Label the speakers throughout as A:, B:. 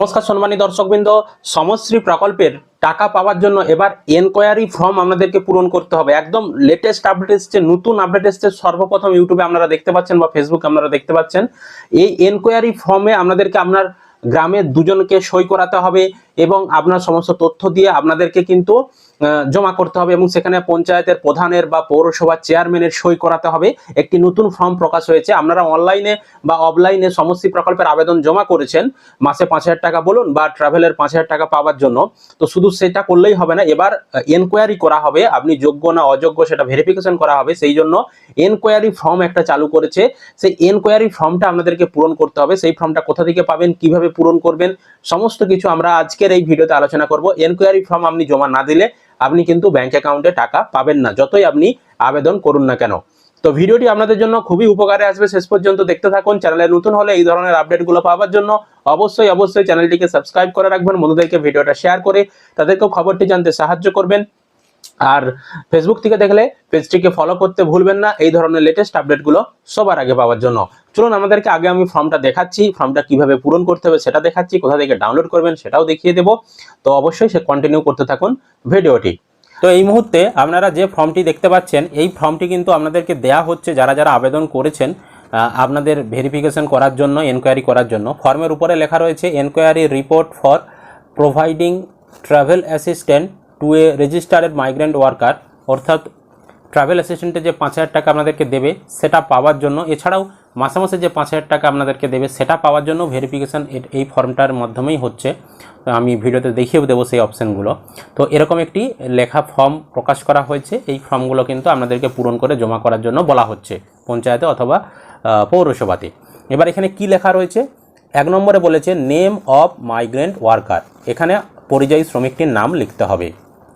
A: নমস্কার সম্মানী দর্শকবৃন্দ, সমশ্রী প্রকল্পের টাকা পাওয়ার জন্য এবার এনকোয়ারি ফর্ম আপনাদেরকে পূরণ করতে হবে। একদম লেটেস্ট আপডেট এসছে, নতুন আপডেট এসছে, সর্বপ্রথম ইউটিউবে আপনারা দেখতে পাচ্ছেন বা ফেসবুকে আপনারা দেখতে পাচ্ছেন। এই এনকোয়ারি ফর্মে আপনাদেরকে আপনার গ্রামের দুজনকে সই করাতে হবে। এবং আপনার সমস্ত তথ্য দিয়ে আপনাদেরকে কিন্তু জমা করতে হবে এবং সেখানে পঞ্চায়েতের প্রধানের বা পৌরসভার চেয়ারম্যানের সই করাতে হবে। একটি নতুন ফর্ম প্রকাশ হয়েছে। আপনারা অনলাইনে বা অফলাইনে সমষ্টি প্রকল্পের আবেদন জমা করেছেন। মাসে পাঁচ হাজার টাকা বলুন বা ট্রাভেলের পাঁচ হাজার টাকা পাওয়ার জন্য। তো শুধু সেটা করলেই হবে না। এবার এনকোয়ারি করা হবে। আপনি যোগ্য না অযোগ্য সেটা ভেরিফিকেশন করা হবে। সেই জন্য এনকোয়ারি ফর্ম একটা চালু করেছে। সেই এনকোয়ারি ফর্মটা আপনাদেরকে পূরণ করতে হবে। সেই ফর্মটা কোথা থেকে পাবেন, কীভাবে পূরণ করবেন, সমস্ত কিছু আমরা আজকের এই ভিডিওতে আলোচনা করব এনকোয়ারি ফর্ম আপনি জমা না দিলে আপনি কিন্তু ব্যাংক অ্যাকাউন্টে টাকা পাবেন না, যতই আপনি আবেদন করুন না কেন। তো ভিডিওটি আপনাদের জন্য খুবই উপকারে আসবে। শেষ পর্যন্ত দেখতে থাকুন চ্যানেলে নতুন হলে এই ধরনের আপডেটগুলো পাওয়ার জন্য অবশ্যই অবশ্যই চ্যানেলটিকে সাবস্ক্রাইব করে রাখবেন। বন্ধুদেরকে ভিডিওটা শেয়ার করে তাদেরকেও খবরটি জানতে সাহায্য করবেন। আর ফেসবুক থেকে দেখলে পেজটিকে ফলো করতে ভুলবেন না। এই ধরনের লেটেস্ট আপডেটগুলো সবার আগে পাওয়ার জন্য। চলুন আমাদেরকে আগে আমি ফর্মটা দেখাচ্ছি। ফর্মটা কীভাবে পূরণ করতে হবে সেটা দেখাচ্ছি। কোথা থেকে ডাউনলোড করবেন সেটাও দেখিয়ে দেবো। তো অবশ্যই সে কন্টিনিউ করতে থাকুন ভিডিওটি। তো এই মুহূর্তে আপনারা যে ফর্মটি দেখতে পাচ্ছেন, এই ফর্মটি কিন্তু আপনাদেরকে দেয়া হচ্ছে যারা যারা আবেদন করেছেন আপনাদের ভেরিফিকেশন করার জন্য এনকোয়ারি করার জন্য। ফর্মের উপরে লেখা রয়েছে enquiry report for providing travel assistant to a registered migrant worker অর্থাৎ ট্রাভেল অ্যাসিস্ট্যান্টে যে পাঁচ হাজার টাকা আপনাদেরকে দেবে, সেটা পাওয়ার জন্য, এছাড়াও মাসে মাসে যে পাঁচ হাজার টাকা আপনাদেরকে দেবে, সেটা পাওয়ার জন্য ভেরিফিকেশান এই ফর্মটার মাধ্যমেই হচ্ছে। আমি ভিডিওতে দেখিয়েও দেবো সেই অপশানগুলো। তো এরকম একটি লেখা ফর্ম প্রকাশ করা হয়েছে। এই ফর্মগুলো কিন্তু আপনাদেরকে পূরণ করে জমা করার জন্য বলা হচ্ছে, পঞ্চায়েতে অথবা পৌরসভাতে। এবার এখানে কি লেখা রয়েছে? এক নম্বরে বলেছে নেম অফ মাইগ্রেন্ট ওয়ার্কার এখানে পরিযায়ী শ্রমিকটির নাম লিখতে হবে।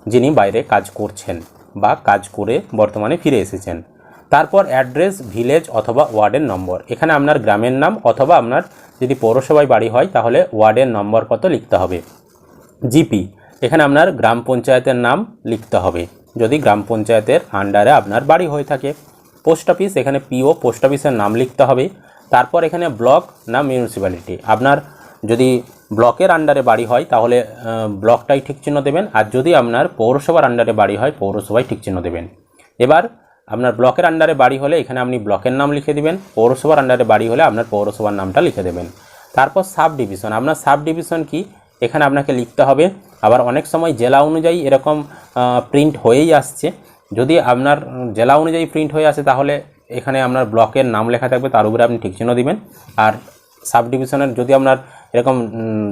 A: যিনি বাইরে কাজ করছেন বা কাজ করে বর্তমানে ফিরে এসেছেন। তারপর অ্যাড্রেস, ভিলেজ অথবা ওয়ার্ডের নম্বর। এখানে আপনার গ্রামের নাম অথবা আপনার যদি পৌরসভায় বাড়ি হয়, তাহলে ওয়ার্ডের নম্বর কত লিখতে হবে। জিপি। এখানে আপনার গ্রাম পঞ্চায়েতের নাম লিখতে হবে। যদি গ্রাম পঞ্চায়েতের আন্ডারে আপনার বাড়ি হয়ে থাকে। পোস্ট অফিস, এখানে পিও পোস্ট অফিসের নাম লিখতে হবে। তারপর এখানে ব্লক না মিউনিসিপ্যালিটি আপনার যদি ব্লকের আন্ডারে বাড়ি হয়, তাহলে ব্লকটাই ঠিক চিহ্ন দেবেন। আর যদি আপনার পৌরসভার আন্ডারে বাড়ি হয় পৌরসভায় ঠিক চিহ্ন দেবেন। এবার, আপনার ব্লকের আন্ডারে বাড়ি হলে এখানে আপনি ব্লকের নাম লিখে দিবেন, পৌরসভার আন্ডারে বাড়ি হলে আপনার পৌরসভার নামটা লিখে দেবেন। তারপর সাব ডিভিশন আপনার সাব ডিভিশন কি? এখানে আপনাকে লিখতে হবে। আবার অনেক সময় জেলা অনুযায়ী এরকম প্রিন্ট হয়েই আসছে। যদি আপনার জেলা অনুযায়ী প্রিন্ট হয়ে আসে, তাহলে এখানে আপনার ব্লকের নাম লেখা থাকবে, তার উপরে আপনি ঠিক চিহ্ন দিবেন। আর সাব ডিভিশনের যদি আপনার এরকম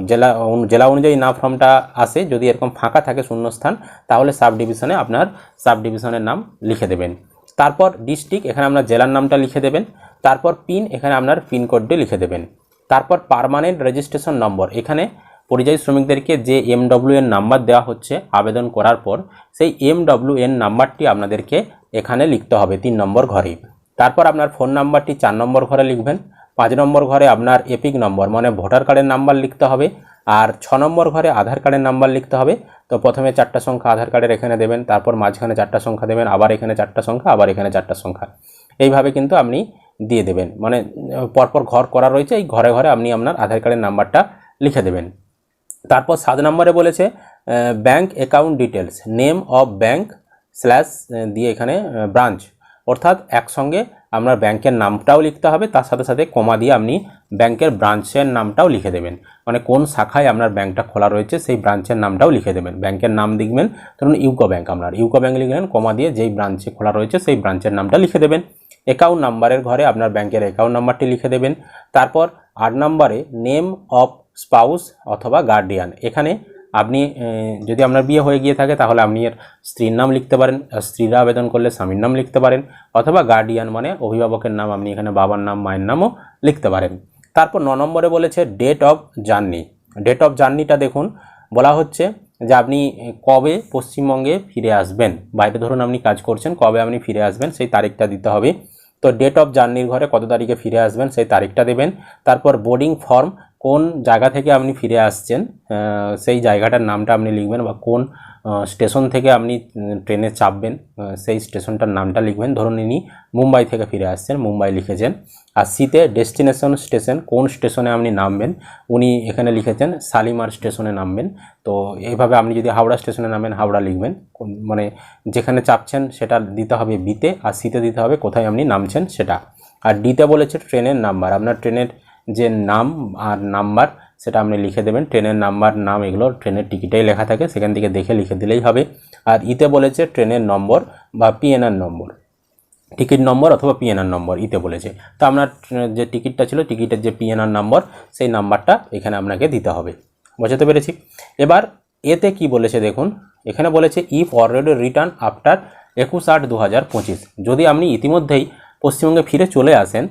A: জেলা জেলা অনুযায়ী না ফর্মটা আসে, যদি এরকম ফাঁকা থাকে শূন্যস্থান, তাহলে সাব ডিভিশনে আপনার সাব ডিভিশনের নাম লিখে দেবেন। তারপর ডিস্ট্রিক্ট, এখানে আপনার জেলার নামটা লিখে দেবেন। তারপর পিন, এখানে আপনার পিন কোডটি লিখে দেবেন। তারপর পার্মানেন্ট রেজিস্ট্রেশন নম্বর, এখানে পরিযায়ী শ্রমিকদেরকে যে এমডব্লিউ এর নাম্বার দেওয়া হচ্ছে আবেদন করার পর, সেই এমডব্লিউ এর নাম্বারটি আপনাদেরকে এখানে লিখতে হবে তিন নম্বর ঘরে। তারপর আপনার ফোন নাম্বারটি চার নম্বর ঘরে লিখবেন। পাঁচ নম্বর ঘরে আপনার এপিক নম্বর মানে ভোটার কার্ডের নাম্বার লিখতে হবে আর ছ নম্বর ঘরে আধার কার্ডের নাম্বার লিখতে হবে। তো প্রথমে চারটা সংখ্যা আধার কার্ডের এখানে দেবেন, তারপর মাঝখানে চারটা সংখ্যা দেবেন, আবার এখানে চারটা সংখ্যা, আবার এখানে চারটা সংখ্যা। এইভাবে কিন্তু আপনি দিয়ে দেবেন। মানে পরপর ঘর করা রয়েছে, এই ঘরে ঘরে আপনি আপনার আধার কার্ডের নাম্বারটা লিখে দেবেন। তারপর সাত নম্বরে বলেছে bank account details name of bank slash দিয়ে এখানে ব্রাঞ্চ অর্থাৎ একসঙ্গে আপনার ব্যাংকের নামটাও লিখতে হবে, তার সাথে সাথে কমা দিয়ে আপনি ব্যাংকের ব্রাঞ্চের নামটাও লিখে দেবেন। মানে কোন শাখায় আপনার ব্যাংকটা খোলা রয়েছে, সেই ব্রাঞ্চের নামটাও লিখে দেবেন। ব্যাংকের নাম লিখবেন, ধরুন ইউকো ব্যাংক আপনার। ইউকো ব্যাংক লিখলেন, কমা দিয়ে যেই ব্রাঞ্চে খোলা রয়েছে সেই ব্রাঞ্চের নামটা লিখে দেবেন। অ্যাকাউন্ট নাম্বারের ঘরে আপনার ব্যাংকের অ্যাকাউন্ট নাম্বারটি লিখে দেবেন। তারপর আট নম্বরে নেম অফ স্পাউস অথবা গার্ডিয়ান। এখানে আপনি যদি আপনার বিয়ে হয়ে গিয়ে থাকে, তাহলে আপনি এর স্ত্রীর নাম লিখতে পারেন স্ত্রীরা আবেদন করলে স্বামীর নাম লিখতে পারেন, অথবা গার্ডিয়ান মানে অভিভাবকের নাম আপনি এখানে বাবার নাম, মায়ের নামও লিখতে পারেন। তারপর ন নম্বরে বলেছে date of journey date of জার্নিটা দেখুন, বলা হচ্ছে যে আপনি কবে পশ্চিমবঙ্গে ফিরে আসবেন। বাইরে ধরুন আপনি কাজ করছেন, কবে আপনি ফিরে আসবেন, সেই তারিখটা দিতে হবে। তো ডেট অফ জার্নির ঘরে কত তারিখে ফিরে আসবেন, সেই তারিখটা দেবেন। তারপর বোর্ডিং ফর্ম কোন জায়গা থেকে আপনি ফিরে আসছেন সেই জায়গাটার নামটা আপনি লিখবেন বা কোন স্টেশন থেকে আপনি ট্রেনে চাপবেন সেই স্টেশনটার নামটা লিখবেন। ধরুন ইনি মুম্বাই থেকে ফিরে আসছেন, মুম্বাই লিখেছেন। আর শীতে ডেস্টিনেশন স্টেশন, কোন স্টেশনে আপনি নামবেন, উনি এখানে লিখেছেন শালিমার স্টেশনে নামবেন। তো এইভাবে আপনি যদি হাওড়া স্টেশনে নামেন, হাওড়া লিখবেন। মানে যেখানে চাপছেন সেটা দিতে হবে বিতে, আর শীতে দিতে হবে কোথায় আপনি নামছেন সেটা। আর ডিতে বলেছে ট্রেনের নাম্বার। আপনার ট্রেনের যে নাম আর নাম্বার সেটা আপনি লিখে দেবেন। ট্রেনের নাম্বার, নাম এগুলো ট্রেনের টিকিটেই লেখা থাকে, সেখান থেকে দেখে লিখে দিলেই হবে। আর ইতে বলেছে ট্রেনের নম্বর বা পিএনআর নম্বর। টিকিট নম্বর অথবা পিএনআর নম্বর ইতে বলেছে। তো আপনার যে টিকিটটা ছিল, টিকিটের যে পিএনআর নম্বর, সেই নাম্বারটা এখানে আপনাকে দিতে হবে। বোঝাতে পেরেছি? এবার এতে কি বলেছে দেখুন, এখানে বলেছে ইফ অলরেডি রিটার্ন আফটার একুশ আট দু যদি আপনি ইতিমধ্যেই পশ্চিমবঙ্গে ফিরে চলে আসেন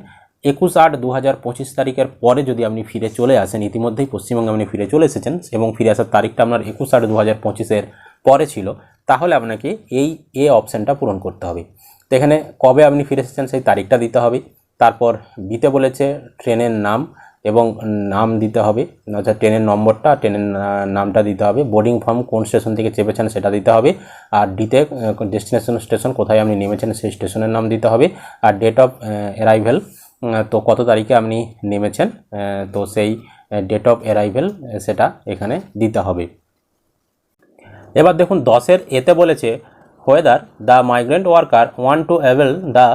A: একুশ আট দু হাজার পঁচিশ তারিখের পরে যদি আপনি ফিরে চলে আসেন, ইতিমধ্যেই পশ্চিমবঙ্গে আপনি ফিরে চলে এসেছেন এবং ফিরে আসার তারিখটা আপনার একুশ আট দু হাজার পঁচিশের পরে ছিল, তাহলে আপনাকে এই এ অপশানটা পূরণ করতে হবে। তো এখানে কবে আপনি ফিরে এসেছেন সেই তারিখটা দিতে হবে, তারপর বিতে বলেছে ট্রেনের নাম এবং নাম দিতে হবে অর্থাৎ ট্রেনের নম্বরটা, ট্রেনের নামটা দিতে হবে, বোর্ডিং ফর্ম কোন স্টেশন থেকে চেপেছেন সেটা দিতে হবে, আর ডিতে ডেস্টিনেশন স্টেশন কোথায় আপনি নেমেছেন সেই স্টেশনের নাম দিতে হবে, আর ডেট অফ অ্যারাইভেল তো কত তারিখে আপনি নেমেছেন? তো সেই ডেট অফ অ্যারাইভেল সেটা এখানে দিতে হবে। এবার দেখুন, দশের এতে বলেছে whether the migrant worker want to avail the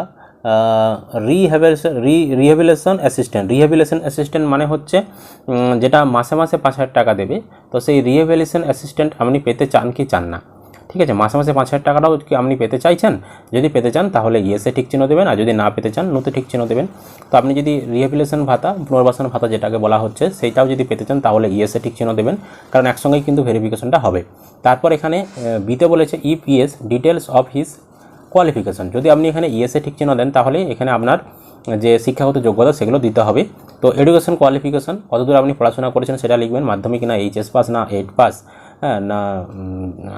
A: rehabilitation rehabilitation assistant rehabilitation assistant মানে হচ্ছে যেটা মাসে মাসে পাঁচ হাজার টাকা দেবে। তো সেই রিহ্যাবিলেশন অ্যাসিস্ট্যান্ট আপনি পেতে চান কি চান না? ঠিক আছে, মাসে মাসে পাঁচ হাজার টাকাটাও কি আপনি পেতে চাইছেন? যদি পেতে চান তাহলে ইয়েসে ঠিক চিহ্ন দেবেন, আর যদি না পেতে চান নোতে ঠিক চিহ্ন দেবেন। তো আপনি যদি রিহ্যাবিলেশন ভাতা, পুনর্বাসন ভাতা যেটাকে বলা হচ্ছে, সেইটাও যদি পেতে চান তাহলে ইয়েসে ঠিক চিহ্ন দেবেন, কারণ একসঙ্গেই কিন্তু ভেরিফিকেশনটা হবে। তারপর এখানে বিতে বলেছে EPS details of his qualification যদি আপনি এখানে ইএসএ ঠিক চিহ্ন দেন তাহলে এখানে আপনার যে শিক্ষাগত যোগ্যতা সেগুলো দিতে হবে। তো এডুকেশন কোয়ালিফিকেশন কতদূর আপনি পড়াশোনা করেছেন সেটা লিখবেন, মাধ্যমিক না এইচএস পাস না এইট পাস হ্যাঁ না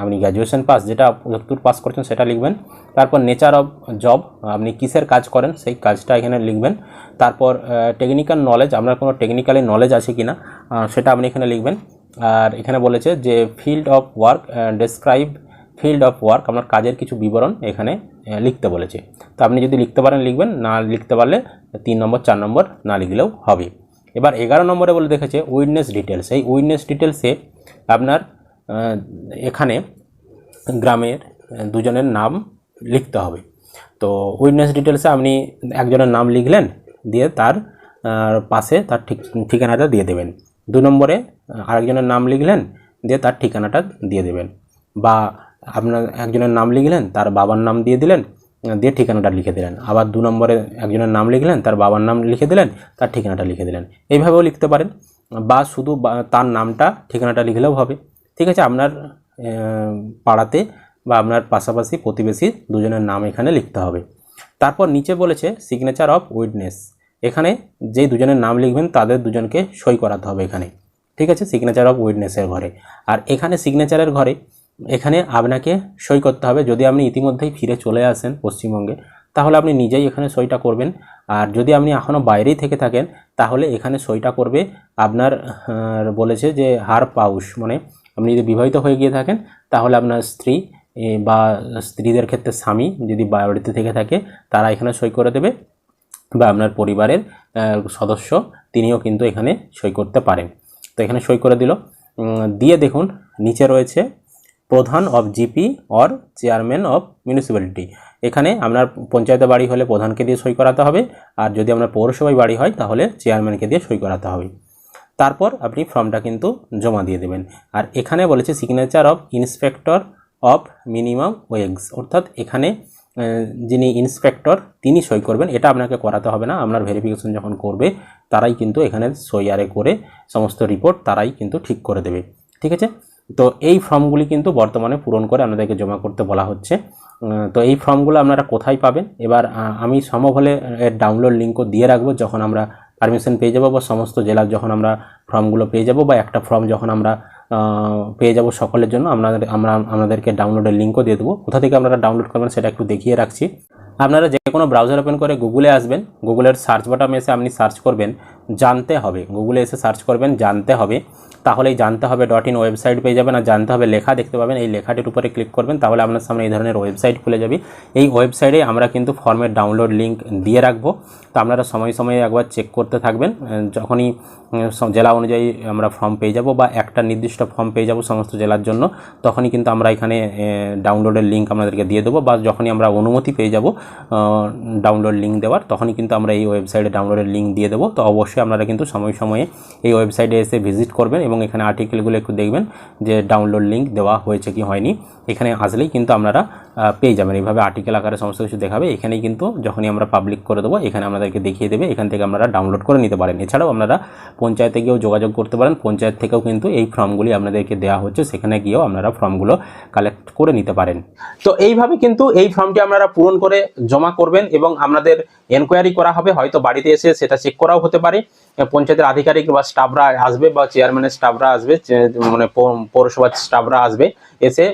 A: আপনি গ্র্যাজুয়েশন পাস যেটা যতদূর পাস করছেন সেটা লিখবেন। তারপর নেচার অফ জব আপনি কিসের কাজ করেন সেই কাজটা এখানে লিখবেন। তারপর টেকনিক্যাল নলেজ আপনার কোনো টেকনিক্যালি নলেজ আছে কি না সেটা আপনি এখানে লিখবেন। আর এখানে বলেছে যে field of work describe field of work আপনার কাজের কিছু বিবরণ এখানে লিখতে বলেছে। তো আপনি যদি লিখতে পারেন, লিখবেন, না লিখতে পারলে তিন নম্বর, চার নম্বর না লিখলেও হবে। এবার এগারো নম্বরে বলে দেখেছে উইটনেস ডিটেলস এই উইটনেস ডিটেলসে আপনার এখানে গ্রামের দুজনের নাম লিখতে হবে। তো উইটনেস ডিটেলসে আপনি একজনের নাম লিখলেন, দিয়ে তার পাশে তার ঠিক, ঠিকানাটা দিয়ে দেবেন। দু নম্বরে আরেকজনের নাম লিখলেন, দিয়ে তার ঠিকানাটা দিয়ে দেবেন। বা আপনার একজনের নাম লিখলেন, তার বাবার নাম দিয়ে দিলেন, দিয়ে ঠিকানাটা লিখে দিলেন। আবার দু নম্বরে একজনের নাম লিখলেন, তার বাবার নাম লিখে দিলেন, তার ঠিকানাটা লিখে দিলেন। এইভাবেও লিখতে পারেন, বা শুধু তার নামটা ঠিকানাটা লিখলেও হবে। ঠিক আছে, আপনার পাড়াতে বা আপনার পাশাপাশি প্রতিবেশী দুজনের নাম এখানে লিখতে হবে। তারপর নিচে বলেছে সিগনেচার অফ উইটনেস এখানে যেই দুজনের নাম লিখবেন, তাদের দুজনকে সই করাতে হবে এখানে। ঠিক আছে সিগনেচার অফ উইটনেসের ঘরে। আর এখানে সিগনেচারের ঘরে, এখানে আপনাকে সই করতে হবে। যদি আপনি ইতিমধ্যেই ফিরে চলে আসেন পশ্চিমবঙ্গে, তাহলে আপনি নিজেই এখানে সইটা করবেন। আর যদি আপনি এখনও বাইরেই থেকে থাকেন, তাহলে এখানে সইটা করবে আপনার বলেছে যে হার পাউস মানে আপনি যদি বিবাহিত হয়ে গিয়ে থাকেন, তাহলে আপনার স্ত্রী বা স্ত্রীদের ক্ষেত্রে স্বামী যদি বাড়িতে থেকে থাকে, তারা এখানে সই করে দেবে বা আপনার পরিবারের সদস্য তিনিও কিন্তু এখানে সই করতে পারেন। তো এখানে সই করে দিল। দিয়ে দেখুন, নিচে রয়েছে প্রধান of GP or chairman of municipality. এখানে আপনার পঞ্চায়েতে বাড়ি হলে প্রধানকে দিয়ে সই করাতে হবে, আর যদি আপনার পৌরসভায় বাড়ি হয়, তাহলে চেয়ারম্যানকে দিয়ে সই করাতে হবে। তারপর আপনি ফর্মটা কিন্তু জমা দিয়ে দেবেন। আর এখানে বলেছে signature of inspector of minimum wages অর্থাৎ এখানে যিনি ইন্সপেক্টর তিনি সই করবেন। এটা আপনাকে করাতে হবে না। আপনার ভেরিফিকেশন যখন করবে, তারাই কিন্তু এখানে সই আরে করে সমস্ত রিপোর্ট তারাই কিন্তু ঠিক করে দেবে। ঠিক আছে? তো এই ফর্মগুলি কিন্তু বর্তমানে পূরণ করে আপনাদেরকে জমা করতে বলা হচ্ছে। তো এই ফর্মগুলো আপনারা কোথায় পাবেন? এবার আমি সম্ভব হলে এর ডাউনলোড লিঙ্কও দিয়ে রাখব। যখন আমরা পারমিশন পেয়ে যাব বা সমস্ত জেলার যখন আমরা ফর্মগুলো পেয়ে যাব বা একটা ফর্ম যখন আমরা পেয়ে যাব সকলের জন্য আপনাদের আমরা আপনাদেরকে ডাউনলোডের লিঙ্কও দিয়ে দেবো। কোথা থেকে আপনারা ডাউনলোড করবেন সেটা একটু দেখিয়ে রাখছি। আপনারা যে কোনো ব্রাউজার ওপেন করে গুগলে আসবেন। গুগলের সার্চ বাটামে এসে আপনি সার্চ করবেন। জানতে হবে। গুগলে এসে সার্চ করবেন, জানতে হবে। তাহলেই জানতে হবে ডট ইন ওয়েবসাইট পেয়ে যাবেন আর জানতে হবে লেখা দেখতে পাবেন। এই লেখাটির উপরে ক্লিক করবেন, তাহলে আপনার সামনে এই ধরনের ওয়েবসাইট খুলে যাবে। এই ওয়েবসাইটে আমরা কিন্তু ফর্মের ডাউনলোড লিঙ্ক দিয়ে রাখব। তো আপনারা সময় সময়ে একবার চেক করতে থাকবেন। যখনই জেলা অনুযায়ী আমরা ফর্ম পেয়ে যাব বা একটা নির্দিষ্ট ফর্ম পেয়ে যাব সমস্ত জেলার জন্য, তখনই কিন্তু আমরা এখানে ডাউনলোডের লিঙ্ক আপনাদেরকে দিয়ে দেবো বা যখনই আমরা অনুমতি পেয়ে যাব ডাউনলোড লিঙ্ক দেওয়ার, তখনই কিন্তু আমরা এই ওয়েবসাইটে ডাউনলোডের লিঙ্ক দিয়ে দেবো। তো অবশ্যই আপনারা কিন্তু সময় সময়ে এই ওয়েবসাইটে এসে ভিজিট করবেন এবং এখানে আর্টিকেলগুলো একটু দেখবেন যে ডাউনলোড লিঙ্ক দেওয়া হয়েছে কি হয়নি। এখানে আসলেই কিন্তু আপনারা পেয়ে যাবেন। এইভাবে আর্টিকেল আকারে সমস্ত কিছু দেখাবে। এখানেই কিন্তু যখনই আমরা পাবলিক করে দেবো, এখানে আমাদেরকে দেখিয়ে দেবে। এখান থেকে আপনারা ডাউনলোড করে নিতে পারেন। এছাড়াও আপনারা পঞ্চায়েতে গিয়েও যোগাযোগ করতে পারেন। পঞ্চায়েত থেকেও কিন্তু এই ফর্মগুলি আপনাদেরকে দেওয়া হচ্ছে। সেখানে গিয়েও আপনারা ফর্মগুলো কালেক্ট করে নিতে পারেন। তো এইভাবে কিন্তু এই ফর্মটি আপনারা পূরণ করে জমা করবেন এবং আপনাদের এনকোয়ারি করা হবে। হয়তো বাড়িতে এসে সেটা চেক করাও হতে পারে। পঞ্চায়েতের আধিকারিক বা স্টাফরা আসবে বা চেয়ারম্যানের স্টাফরা আসবে মানে পৌরসভার স্টাফরা আসবে। এসে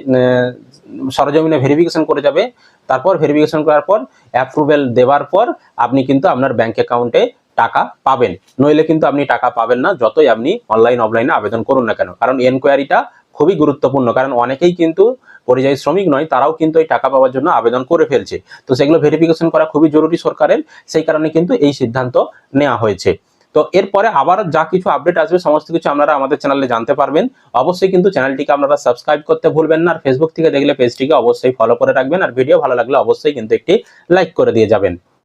A: সরজমিনে ভেরিফিকেশন করে যাবে। তারপর ভেরিফিকেশন করার পর অ্যাপ্রুভেল দেওয়ার পর আপনি কিন্তু আপনার ব্যাংক অ্যাকাউন্টে টাকা পাবেন। নইলে কিন্তু আপনি টাকা পাবেন না, যতই আপনি অনলাইন অফলাইনে আবেদন করুন না কেন। কারণ এনকোয়ারিটা খুবই গুরুত্বপূর্ণ। কারণ অনেকেই কিন্তু পরিযায়ী শ্রমিক নয়, তারাও কিন্তু এই টাকা পাওয়ার জন্য আবেদন করে ফেলছে। তো সেগুলো ভেরিফিকেশন করা খুবই জরুরি সরকারের। সেই কারণে কিন্তু এই সিদ্ধান্ত নেওয়া হয়েছে। তো এরপরে আবার যা কিছু আপডেট আসবে, সমস্ত কিছু আপনারা আমাদের চ্যানেলে জানতে পারবেন। অবশ্যই কিন্তু চ্যানেলটিকে আপনারা সাবস্ক্রাইব করতে ভুলবেন না, আর ফেসবুক থেকে দেখলে পেজটিকে অবশ্যই ফলো করে রাখবেন, আর ভিডিও ভালো লাগলে অবশ্যই কিন্তু একটি লাইক করে দিয়ে যাবেন।